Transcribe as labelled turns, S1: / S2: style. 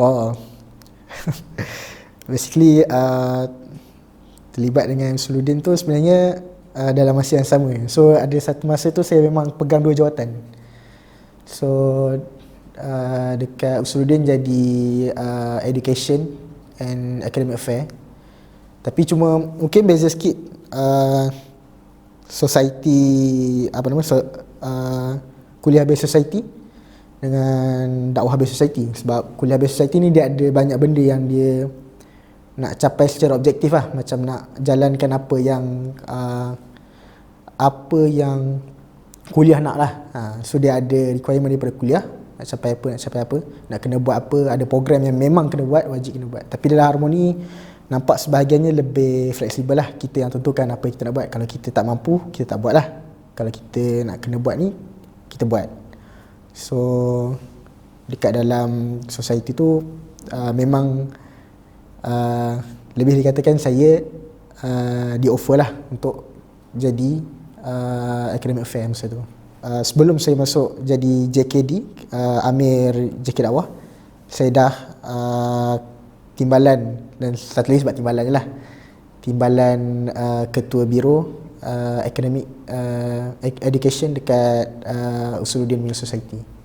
S1: Oh. Basically uh, terlibat dengan Usuludin tu sebenarnya uh, dalam masa yang sama. So ada satu masa tu saya memang pegang dua jawatan. So uh, dekat Usuludin jadi uh, education and academic affair. Tapi cuma mungkin beza sikit uh, society apa nama so, uh, kuliah based society dengan dakwah based society. Sebab kuliah based society ni dia ada banyak benda yang dia nak capai secara objektif lah. Macam nak jalankan apa yang uh, apa yang kuliah nak lah. Ha, so dia ada requirement daripada kuliah. Nak capai apa nak capai apa. Nak kena buat apa. Ada program yang memang kena buat wajib kena buat. Tapi dalam harmoni nampak sebahagiannya lebih fleksibel lah. Kita yang tentukan apa yang kita nak buat. Kalau kita tak mampu kita tak buat lah. Kalau kita nak kena buat ni kita buat so dekat dalam society tu uh, memang uh, lebih dikatakan saya uh, di offer lah untuk jadi uh, academic affair masa tu. Uh, sebelum saya masuk jadi JKD uh, Amir JK Dakwah saya dah uh, timbalan dan satu lagi sebab timbalan je lah. Timbalan uh, ketua biro uh, academic uh, education dekat uh, Usuluddin Mill Society